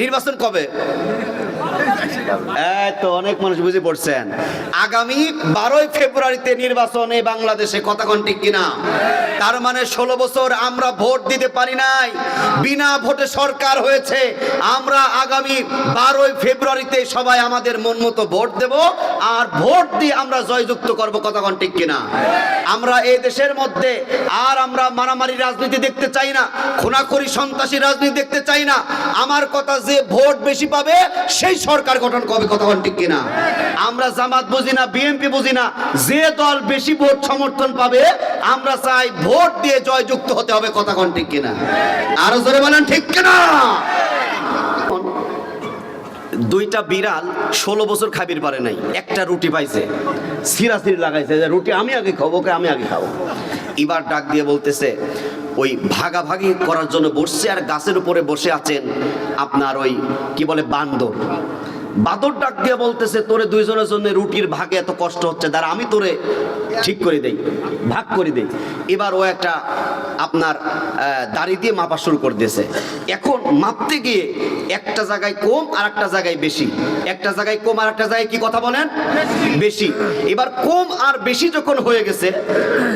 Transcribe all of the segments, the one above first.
নির্বাচন কবে? তো অনেক মানুষ বুঝে পড়ছেন। আগামী বারোই ফেব্রুয়ারিতে নির্বাচনে বাংলাদেশে কতক্ষণ ঠিক কিনা? তার মানে ষোলো বছর আমরা ভোট দিতে পারি নাই। বিনা ভোটে সরকার হয়েছে। আমরা আগামী বারোই ফেব্রুয়ারিতে সবাই আমাদের মন মতো ভোট দেব আর ভোট দিয়ে আমরা জয়যুক্ত করব কতক্ষণ ঠিক কিনা? আমরা এই দেশের মধ্যে আর আমরা মারামারি রাজনীতি দেখতে চাই না, খুনাখুরি সন্ত্রাসী রাজনীতি দেখতে চাই না। আমার কথা যে ভোট বেশি পাবে, সেই সরকার গঠন করবে কতক্ষণ ঠিক কিনা? আমরা জামাত বুঝি না, বিএনপি বুঝি না, যে দল বেশি ভোট সমর্থন পাবে, আমরা চাই ভোট দিয়ে জয়যুক্ত হতে হবে কতক্ষণ ঠিক কিনা? আরও জোরে বলেন ঠিক কিনা? দুইটা বিড়াল ষোলো বছর খাবির পারে নাই, একটা রুটি পাইছে সিরাসির লাগাইছে যে রুটি আমি আগে খাব, ওকে আমি আগে খাব। এবার ডাক দিয়ে বলতেছে ওই ভাগাভাগি করার জন্য বসছে আর গাছের উপরে বসে আছেন আপনার ওই কি বলে বান্দর। বাঁদর ডাক দিয়ে বলতেছে, তোরে দুইজনের জন্য রুটির ভাগে এত কষ্ট হচ্ছে, দাঁড়া আমি তোরে ঠিক করে দেই, ভাগ করে দেই। এবার ও একটা আপনার দাড়ি দিয়ে মাপা শুরু করে দিয়েছে। এখন মাপতে গিয়ে একটা জায়গায় কম আর একটা জায়গায় বেশি। একটা জায়গায় কম আর একটা জায়গায় কি কথা বলেন? বেশি। এবার কম আর বেশি যখন হয়ে গেছে,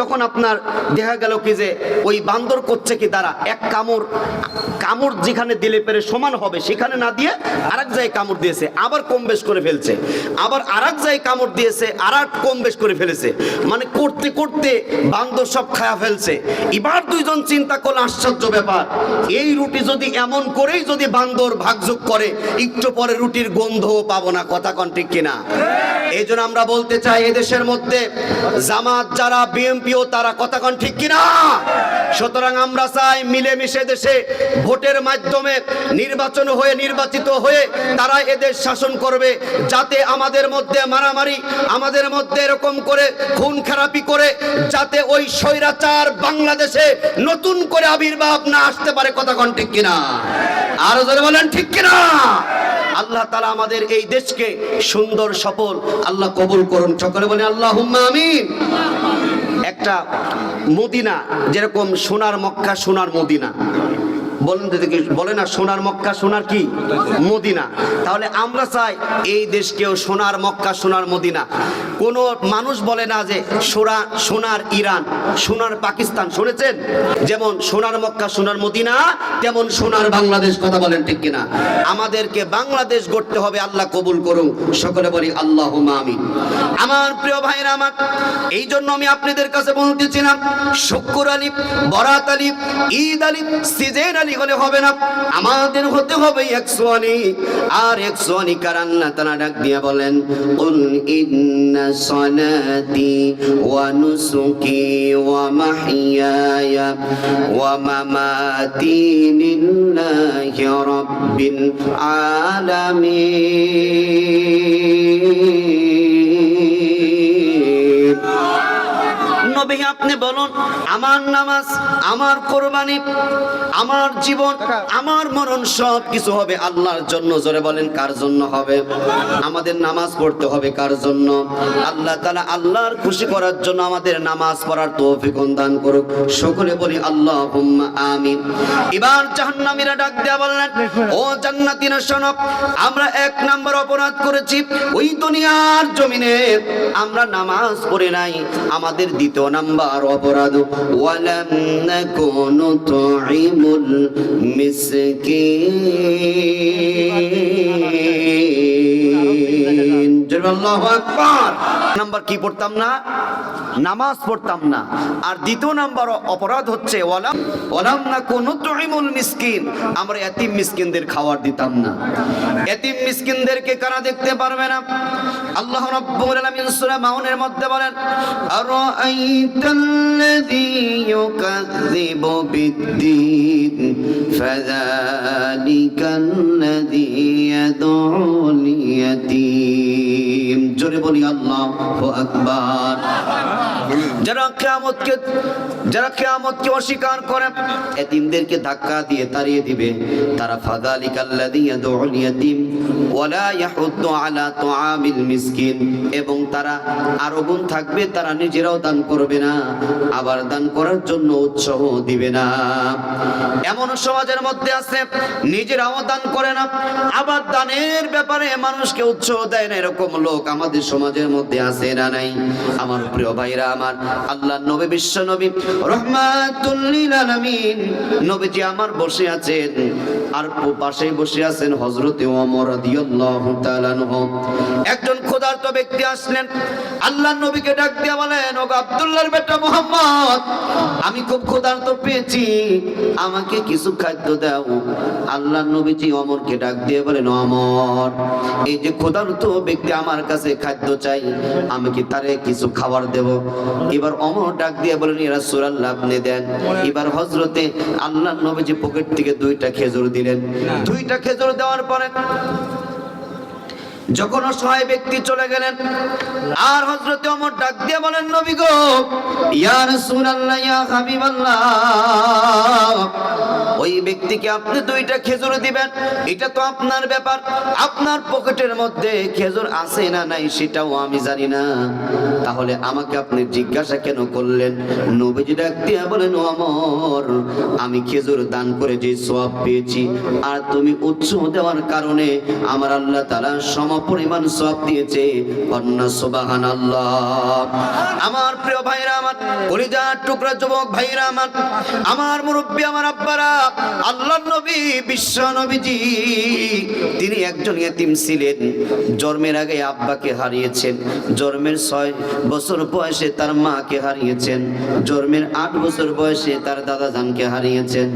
তখন আপনার দেখা গেল কি যে ওই বান্দর করছে কি দ্বারা? এক কামড় কামড় যেখানে দিলে পেরে সমান হবে, সেখানে না দিয়ে আরেক জায়গায় কামড় দিয়েছে, আবার কম বেশ করে ফেলছে। আবার আর এক জায়গায় কামড় দিয়েছে আর এক কম বেশ করে ফেলেছে। মানে করতে করতে বান্দর সব খায়া ফেলছে। এবার দুইজন চিন্তা করলে আশ্চর্য ব্যাপার। এই রুটি যদি এমন করেই যদি বান্দর ভাগযোগ করে, একটু পরে রুটির গন্ধও পাবো না, কথা কন ঠিক কিনা? এই জন্য আমরা বলতে চাই, এদেশের মধ্যে জামাত যারা বিএমপিও তারা, কথা কন ঠিক কিনা? সুতরাং আমরা চাই, মিলেমিশে দেশে ভোটের মাধ্যমে নির্বাচন হয়ে, নির্বাচিত হয়ে তারা এদের শাসন করবে, যাতে আমাদের মধ্যে মারামারি, আমাদের মধ্যে এরকম করে, খুন খারাপি করে, যাতে ওই স্বৈরাচার বাংলাদেশে নতুন করে আবির্ভাব না আসতে পারে কথা কন ঠিক কিনা? আরও জোরে বলেন, ঠিক কিনা? আল্লাহ তালা আমাদের এই দেশকে সুন্দর, সফল আল্লাহ কবুল করুন। সকলে বলে আল্লাহ আমিন। একটা মদিনা, যেরকম সোনার মক্কা, সোনার মদিনা। বলেন বলে না, সোনার মক্কা, সোনার কি? মদিনা। তাহলে আমরা চাই এই দেশকেও সোনার মক্কা, সোনার মদিনা। কোন মানুষ বলে না যে সোনা সোনার ইরান, সোনার পাকিস্তান। শুনেছেন? যেমন সোনার মক্কা, সোনার মদিনা, তেমন সোনার বাংলাদেশ কথা বলেন ঠিক কিনা? আমাদেরকে বাংলাদেশ গড়তে হবে, আল্লাহ কবুল করুন সকলে বলি আল্লাহ আমি আমার প্রিয় ভাইরা আমার, এই জন্য আমি আপনাদের কাছে বলতেছিলাম শুক্র আলিফ, বরাত আলী ঈদ আলী সিজেন আলী হলে হবে না। আমাদের হতে হবে একশো আর একশো আলী কারণ না তারা ডাক দিয়ে বলেন, উল ইন্না সলাতি ওয়া নুসুকি ওয়া মাহিয়ায়া ওয়া মামাতি লিল্লাহি রাব্বিল আলামিন। নবী আপনি বলুন, আমার নামাজ, আমার কোরবানি, আমার জীবন, আমার মরণ সব কিছু হবে আল্লাহর জন্য। জোরে বলেন, কার জন্য হবে? আমাদের নামাজ পড়তে হবে কার জন্য? আল্লাহ তাআলা আল্লাহর খুশি করার জন্য আমাদের নামাজ পড়ার তৌফিক দান করুক। সকলে বলি, আল্লাহুম্মা আমিন। এবার জাহান্নামীরা ডাক দেয়া বললেন, ও জান্নাতীরা শোনো আমরা এক নাম্বার অপরাধ করেছি। ওই দুনিয়ার জমিনে আমরা নামাজ পড়ে নাই। আমাদের দ্বিতীয় নাম্বার অপরাধ। ওয়ালাম নাকুনু তুইমুল মিসকিন। জোরে আল্লাহু নাম্বার কি পড়তাম না? নামাজ পড়তাম না। আর দ্বিতীয় নাম্বার অপরাধ হচ্ছে, ওয়ালাম ওয়ালাম নাকুনু তুইমুল মিসকিন। আমরা এতিম মিসকিনদের খাবার দিতাম না। এতিম মিসকিনদেরকে কারা দেখতে পারবে না? আল্লাহ রাব্বুল আলামিন সূরা মাউনের মধ্যে বলেন, আরাআইতাল্লাযী ইউকাযযিবু বিদ্দীন, ফাযালিকাল্লাযী ইয়াদউল ইয়াতীম জোরে বলি আল্লাহ আকবার। যারা কেয়ামতকে যারা কেয়ামতকে অস্বীকার করে, এতিমদেরকে ধাক্কা দিয়ে তাড়িয়ে দিবে। তারা ফাদালিকাল্লাযী ইয়াদউল ইয়াতীম ওয়ালা ইয়াহুদ্দু আলা তুআমিল মিসকিন। এবং তারা আরও গুণ থাকবে, তারা নিজেরাও দান করবে না, আবার দান করার জন্য উৎসাহ দিবে না। এমন সমাজের মধ্যে আছে, নিজেরাও দান করে না, আবার দানের ব্যাপারে মানুষকে উৎসাহ দেয় না, এরকম লোক আমাদের সমাজের মধ্যে আছে না নাই? আমার প্রিয় ভাইরা, আমার আল্লাহ, নবী বিশ্ব নবী, রহমাতুল লিল আলামিন নবীজি আমার বসে আছেন, আর প- পাশেই বসে আছেন হযরতে ওমর রাদিয়াল্লাহু তাআলা একজন ক্ষুধার্ত ব্যক্তি আসলেন আল্লাহ নবীকে ডাক দিয়ে বলেন ও আব্দুল্লাহর বেটা মোহাম্মদ, আমি খুব ক্ষুধার্ত পেয়েছি, আমাকে কিছু খাদ্য দাও। আল্লাহ নবীজি অমরকে ডাক দিয়ে বলেন অমর এই যে ক্ষুধার্ত ব্যক্তি আমার কাছে খাদ্য চাই, আমি কি তারে কিছু খাবার দেব? এবার অমর ডাক দিয়ে বলেন এরা সুরাল সুরাল্লাহ আপনি দেন। এবার হজরতে আল্লাহ নবীজি পকেট থেকে দুইটা খেজুর দিলেন। দুইটা খেজুর দেওয়ার পরে যখন অসহায় ব্যক্তি চলে গেলেন, আর হযরতে ওমর ডাক দিয়ে বলেন, নবী গো, ইয়া রাসূলুল্লাহ, ইয়া হাবিবাল্লাহ, ওই ব্যক্তিকে আপনি দুইটা খেজুর দিবেন। এটা তো আপনার ব্যাপার। আপনার পকেটের মধ্যে খেজুর আছে না নাই সেটাও আমি জানি না। তাহলে আমাকে আপনি জিজ্ঞাসা কেন করলেন? নবীজি ডাক দিয়ে বলেন অমর, আমি খেজুর দান করে যে সব পেয়েছি, আর তুমি উৎসাহ দেওয়ার কারণে আমার আল্লাহ তাআলা সম পরিমাণ সওয়াব দিয়েছে। আমার প্রিয় ভাইরা আমার কলিজার টুকরা যুবক ভাইরা আমার আমার মুরব্বী, আমার আব্বারা আল্লাহর নবী, বিশ্ব নবীজি, তিনি একজন এতিম ছিলেন। জন্মের আগে আব্বাকে হারিয়েছেন। জন্মের ছয় বছর বয়সে তার মাকে হারিয়েছেন। জন্মের আট বছর বয়সে তার দাদা জানকে হারিয়েছেন।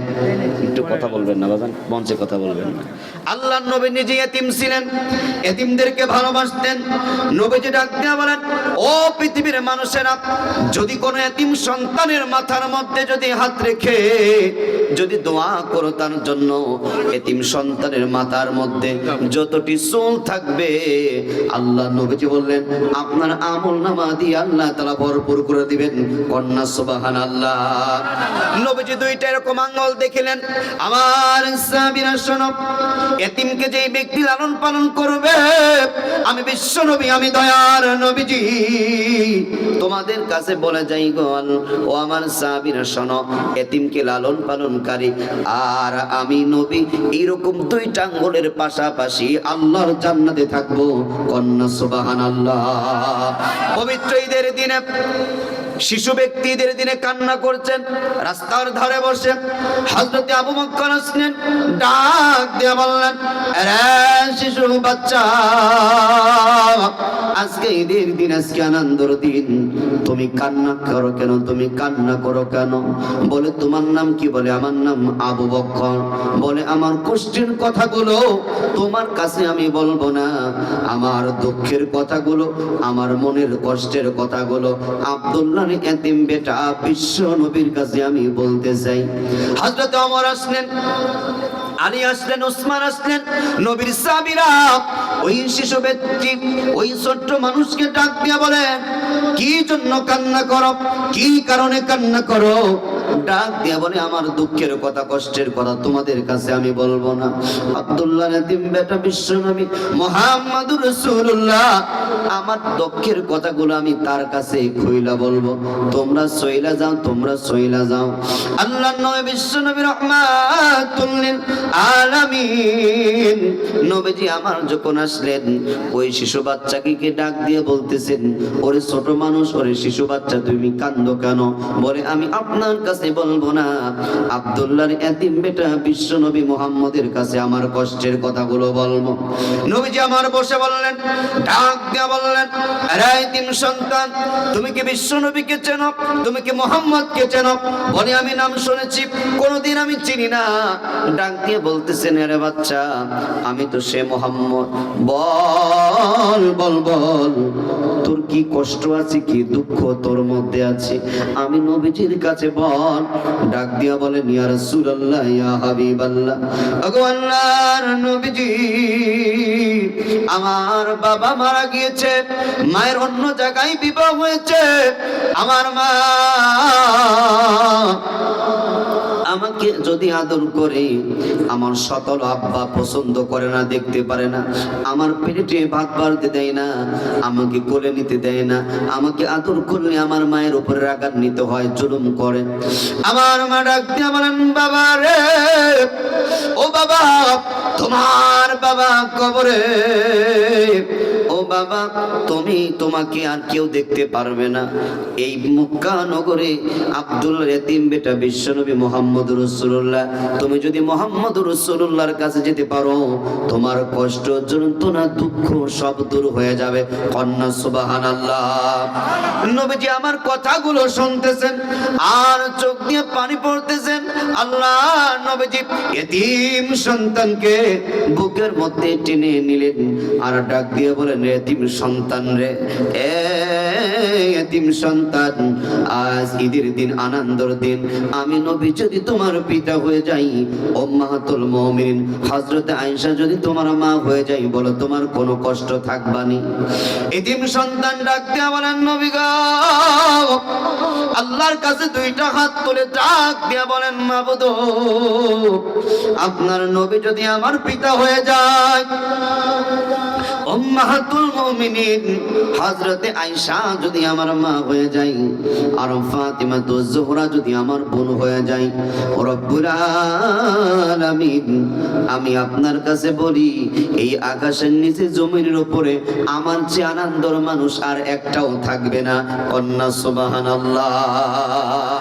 একটু কথা বলবেন না বাজান মঞ্চে কথা বলবেন না। আল্লাহর নবী নিজে এতিম ছিলেন। এতিমদেরকে ভালোবাসতেন। নবীজি ডাক দিয়া বলেন, ও পৃথিবীর মানুষেরা, যদি কোনো এতিম সন্তানের মাথার মধ্যে যদি হাত রেখে যদি দোয়া করো তার জন্য, এতিম সন্তানের মাথার মধ্যে যতটি চুল থাকবে, আল্লাহ নবীজি বললেন, আপনার আমল নামা দিয়ে আল্লাহ তালা ভরপুর করে দিবেন। কন্যা সুবাহান আল্লাহ নবীজি দুইটা এরকম আঙ্গল দেখিলেন। আমার সাবিরা, শোনো, এতিমকে যেই ব্যক্তি লালন পালন করবে আমি বিশ্ব নবী, আমি দয়ার নবীজি। তোমাদের কাছে বলে যাই গো ও আমার সাবিরা শোনো, এতিমকে লালন পালনকারী। আর আমি নবী এইরকম দুইটা আঙ্গুলের পাশাপাশি আল্লাহর জান্নাতে থাকব। কন্যা সুবাহান আল্লাহ পবিত্র ঈদের দিনে শিশু ব্যক্তিদের দিনে কান্না করছেন, রাস্তার ধারে বসে হজরতে আবু বকর আসলেন ডাক দিয়ে বললেন শিশু বাচ্চা, আজকে ঈদের দিন, আজকে আনন্দর দিন। তুমি কান্না করো কেন? তুমি কান্না করো কেন? বলে, তোমার নাম কি? বলে, আমার নাম আবু বক্কর। বলে, আমার কষ্টের কথাগুলো তোমার কাছে আমি বলব না। আমার দুঃখের কথাগুলো, আমার মনের কষ্টের কথাগুলো আব্দুল্লাহ এতিম বেটা, বিশ্ব নবীর কাছে আমি বলতে চাই। হজরত অমর আসলেন, আলী আসলেন ওসমান আসলেন, নবীর সাবিরা ওই শিশু ব্যক্তি, ওই ছোট্ট মানুষকে ডাক দিয়া বলে, কি জন্য কান্না করো? কি কারণে কান্না করো? ডাক দিয়া বলে, আমার দুঃখের কথা, কষ্টের কথা তোমাদের কাছে আমি বলব না। আব্দুল্লাহ নাদিম বেটা বিশ্ব নবী মোহাম্মদুর রাসূলুল্লাহ, আমার দুঃখের কথাগুলো আমি তার কাছে খুইলা বলব। তোমরা সইলা যাও, তোমরা সইলা যাও। আল্লাহ নবী বিশ্ব নবী রহমাতুল লিল আলামিন, নবীজি আমার যখন আসলেন, ওই শিশু বাচ্চাকে ডাক দিয়ে বলতেছেন, ওরে ছোট মানুষ, ওরে শিশু বাচ্চা, তুমি কান্দো কেন? বলে, আমি আপনার কাছে বলব না। আব্দুল্লাহর এতিম বেটা বিশ্ব নবী মোহাম্মদের কাছে আমার কষ্টের কথাগুলো বলব। নবীজি আমার বসে বললেন, ডাক দিয়ে বললেন সন্তান, তুমি কি বিশ্ব নবীকে চেনো? তুমি কি চেনো? বলে, আমি নাম শুনেছি, কোনোদিন আমি চিনি না। ডাক দিয়ে বলতেছেন আরে বাচ্চা, আমি তো সে মোহাম্মদ। বল বল বল, তোর কি কষ্ট আছে, কি দুঃখ তোর মধ্যে আছে? আমি নবীজির কাছে বল ডাক দিয়া বলেন, ইয়া রাসূলুল্লাহ, ইয়া হাবিবাল্লাহ। ওগো আল্লাহর নবীজি, আমার বাবা মারা গিয়েছে, মায়ের অন্য জায়গায় বিবাহ হয়েছে। আমার মা যদি আদর করে, আমার সতল আব্বা পছন্দ করে না, দেখতে পারে না। আমার পেটে ভাত বাড়তে দেয় না, আমাকে কোলে নিতে দেয় না। আমাকে আদর করলে আমার মায়ের উপরে রাগার নিতে হয়, জুলুম করে। আমার মা ডাক দিয়ে বলেন, বাবা রে, ও বাবা, তোমার বাবা কবরে। ও বাবা, তুমি তোমাকে আর কেউ দেখতে পারবে না। এই মক্কা নগরে আব্দুল রেতিম বেটা বিশ্বনবী মোহাম্মদ রসুল্লাহ তুমি যদি মোহাম্মদ রসুল্লাহর কাছে যেতে পারো, তোমার কষ্ট, যন্ত্রণা, দুঃখ সব দূর হয়ে যাবে। কন্যা সুবাহান আল্লাহ নবীজি আমার কথাগুলো শুনতেছেন, আর চোখ দিয়ে পানি পড়তেছেন। আল্লাহ নবীজি এতিম সন্তানকে মধ্যে টেনে নিলেন আর ডাক দিয়ে বলেন রে এতিম সন্তান রে এ এতিম সন্তান। আজ ঈদের দিন, আনন্দর দিন। আমি নবী যদি তোমার পিতা হয়ে যাই ও মাহাতুল মমিন হজরত আয়েশা যদি তোমার মা হয়ে যাই, বলো তোমার কোনো কষ্ট থাকবানি এতিম সন্তান ডাক দিয়ে বলেন, নবী গো। আল্লাহর কাছে দুইটা হাত তুলে ডাক দিয়ে বলেন, মাবুদ, আপনার নবী যদি আমার পিতা হয়ে যায় যদি আমার মা হয়ে যায়, আর ফাতিমা যদি আমার বোন হয়ে যায় আমি আপনার কাছে বলি, এই আকাশের নিচে জমিনের উপরে আমার চেয়ে আনন্দর মানুষ আর একটাও থাকবে না। কন্যা সুবহানাল্লাহ।